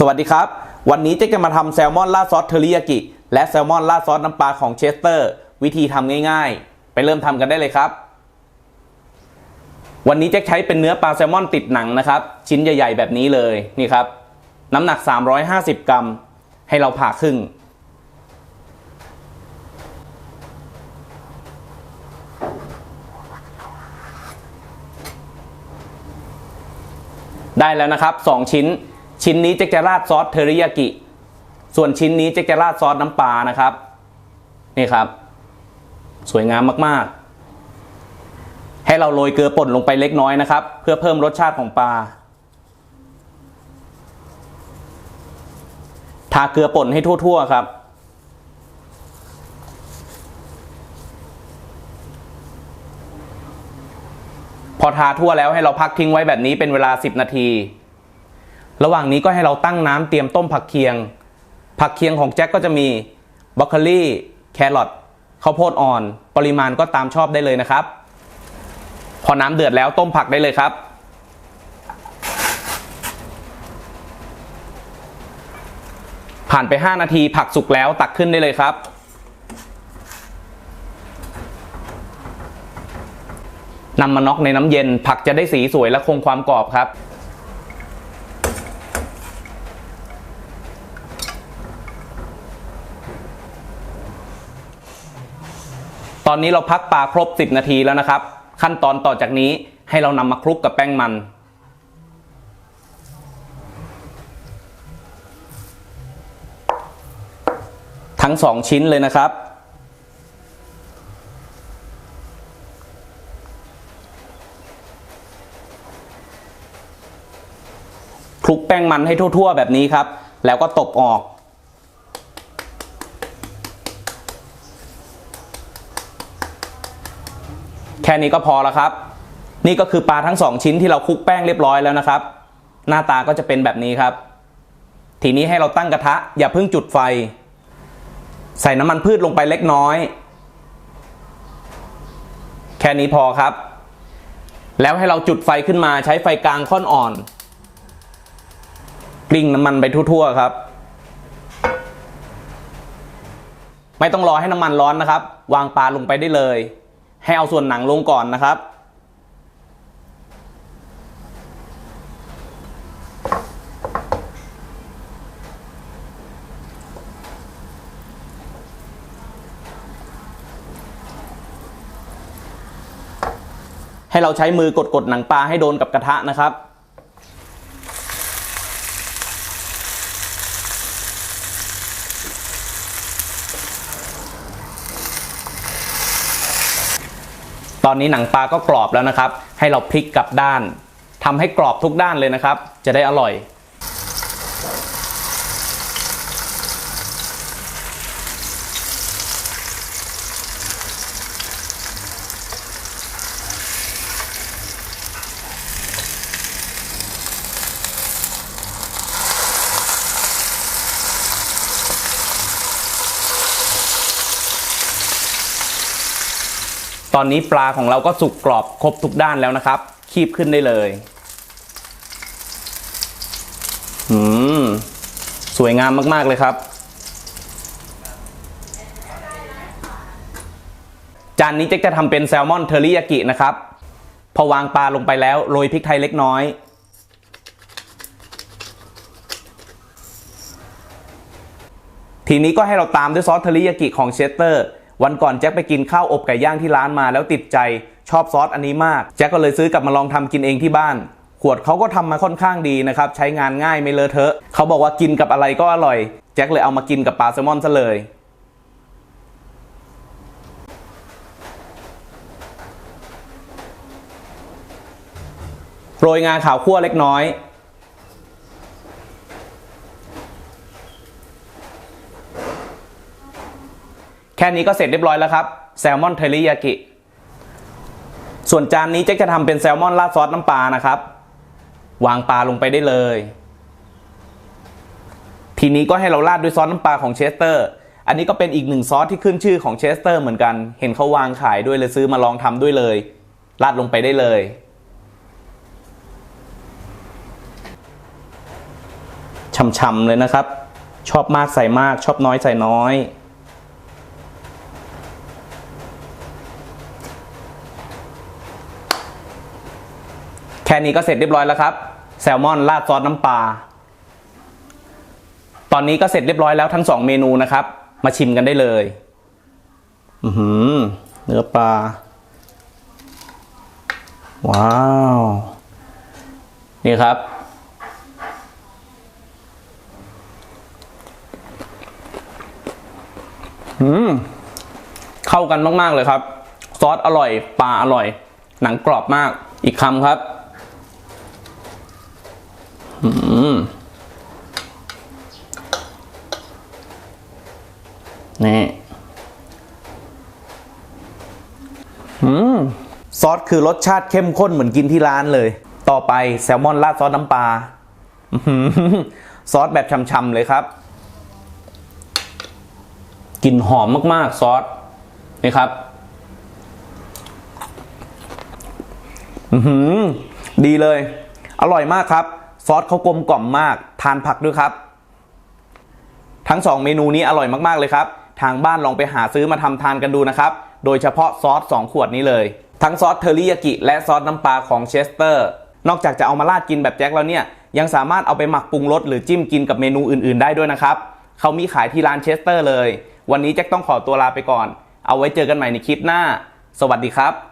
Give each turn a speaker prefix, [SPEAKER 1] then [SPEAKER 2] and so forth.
[SPEAKER 1] สวัสดีครับ วันนี้เจ๊จะมาทำแซลมอนราดซอสเทอริยากิ และแซลมอนราดซอสน้ำปลาของเชสเตอร์ วิธีทำง่ายๆ ไปเริ่มทำกันได้เลยครับ วันนี้เจ๊ใช้เป็นเนื้อปลาแซลมอนติดหนังนะครับ ชิ้นใหญ่ๆ แบบนี้เลยนี่ครับ น้ำหนัก 350 กรัม ให้เราผ่าครึ่ง ได้แล้วนะครับ 2 ชิ้น ชิ้นนี้เจ๊จะราดซอสเทอริยากิ ส่วนชิ้นนี้เจ๊จะราดซอสน้ำปลานะครับ นี่ครับ สวยงามมากๆ ให้เราโรยเกลือป่นลงไปเล็กน้อยนะครับ เพื่อเพิ่มรสชาติของปลา ทาเกลือป่นให้ทั่ว ๆ ครับพอทาทั่วแล้วให้เราพักทิ้งไว้แบบนี้เป็นเวลา 10 นาที ระหว่างนี้ก็ให้เราตั้งน้ำเตรียมต้มผักเคียง ผักเคียงของแจ็คก็จะมีบรอกโคลีแครอทข้าวโพดอ่อน ปริมาณก็ตามชอบได้เลยนะครับ พอน้ำเดือดแล้วต้มผักได้เลยครับ ผ่านไป 5 นาทีผักสุกแล้วตักขึ้นได้เลยครับนำมาน็อกในน้ำเย็น ผักจะได้สีสวยและคงความกรอบครับ ตอนนี้เราพักปลาครบ 10 นาทีแล้วนะครับ ขั้นตอนต่อจากนี้ให้เรานำมาคลุกกับแป้งมันทั้งสองชิ้นเลยนะครับ คลุกแป้งมันให้ทั่ว ๆ แบบนี้ครับ แล้วก็ตบออก แค่นี้ก็พอแล้วครับ นี่ก็คือปลาทั้งสองชิ้นที่เราคลุกแป้งเรียบร้อยแล้วนะครับ หน้าตาก็จะเป็นแบบนี้ครับ ทีนี้ให้เราตั้งกระทะ อย่าเพิ่งจุดไฟ ใส่น้ำมันพืชลงไปเล็กน้อย แค่นี้พอครับ แล้วให้เราจุดไฟขึ้นมาใช้ไฟกลางค่อนอ่อน กลิ้งน้ำมันไปทั่วๆครับไม่ต้องรอให้น้ำมันร้อนนะครับ วางปลาลงไปได้เลย ให้เอาส่วนหนังลงก่อนนะครับ ให้เราใช้มือกดๆหนังปลาให้โดนกับกระทะนะครับ ตอนนี้หนังปลาก็กรอบแล้วนะครับ ให้เราพลิกกลับด้านทำให้กรอบทุกด้านเลยนะครับ จะได้อร่อย ตอนนี้ปลาของเราก็สุกกรอบครบทุกด้านแล้วนะครับ คีบขึ้นได้เลยอืมสวยงามมาก ๆ เลยครับ จานนี้เจ๊กจะทำเป็นแซลมอนเทอริยากินะครับ พอวางปลาลงไปแล้วโรยพริกไทยเล็กน้อย ทีนี้ก็ให้เราตามด้วยซอสเทอริยากิของเชสเตอร์ วันก่อนแจ็คไปกินข้าวอบไก่ย่างที่ร้านมาแล้วติดใจชอบซอสอันนี้มากแจ็คก็เลยซื้อกลับมาลองทำกินเองที่บ้าน ขวดเขาก็ทำมาค่อนข้างดีนะครับใช้งานง่ายไม่เลอะเทอะเขาบอกว่ากินกับอะไรก็อร่อย แจ็คเลยเอามากินกับปลาแซลมอนซะเลยโรยงาขาวคั่วเล็กน้อย แค่นี้ก็เสร็จเรียบร้อยแล้วครับแซลมอนเทริยากิ ส่วนจานนี้เจ๊จะทำเป็นแซลมอนราดซอสน้ำปลานะครับ วางปลาลงไปได้เลย ทีนี้ก็ให้เราราดด้วยซอสน้ำปลาของเชสเตอร์ อันนี้ก็เป็นอีกหนึ่งซอสที่ขึ้นชื่อของเชสเตอร์เหมือนกัน เห็นเขาวางขายด้วยเลยซื้อมาลองทำด้วยเลย ราดลงไปได้เลยช่ำๆเลยนะครับ ชอบมากใส่มาก ชอบน้อยใส่น้อย แค่นี้ก็เสร็จเรียบร้อยแล้วครับ แซลมอนราดซอสน้ำปลา ตอนนี้ก็เสร็จเรียบร้อยแล้วทั้งสองเมนูนะครับ มาชิมกันได้เลย อือหือ เนื้อปลา ว้าว นี่ครับอืมเข้ากันมาก ๆ เลยครับ ซอสอร่อย ปลาอร่อย หนังกรอบมากอีกคำครับ อืมนี่อืมซอสคือรสชาติเข้มข้นเหมือนกินที่ร้านเลย ต่อไปแซลมอนราดซอสน้ำปลาอื้อหือซอสแบบช่ำๆเลยครับกลิ่นหอมมากๆซอสนี่ครับ อือหือ ดีเลย อร่อยมากครับ ซอสเขากลมกล่อมมาก ทานผักด้วยครับ ทั้ง 2 เมนูนี้อร่อยมากๆเลยครับ ทางบ้านลองไปหาซื้อมาทำทานกันดูนะครับ โดยเฉพาะซอส 2 ขวดนี้เลย ทั้งซอสเทอริยากิและซอสน้ำปลาของเชสเตอร์ นอกจากจะเอามาราดกินแบบแจ็คแล้วเนี่ย ยังสามารถเอาไปหมักปรุงรสหรือจิ้มกินกับเมนูอื่นๆ ได้ด้วยนะครับ เขามีขายที่ร้านเชสเตอร์เลย วันนี้แจ็คต้องขอตัวลาไปก่อน เอาไว้เจอกันใหม่ในคลิปหน้า สวัสดีครับ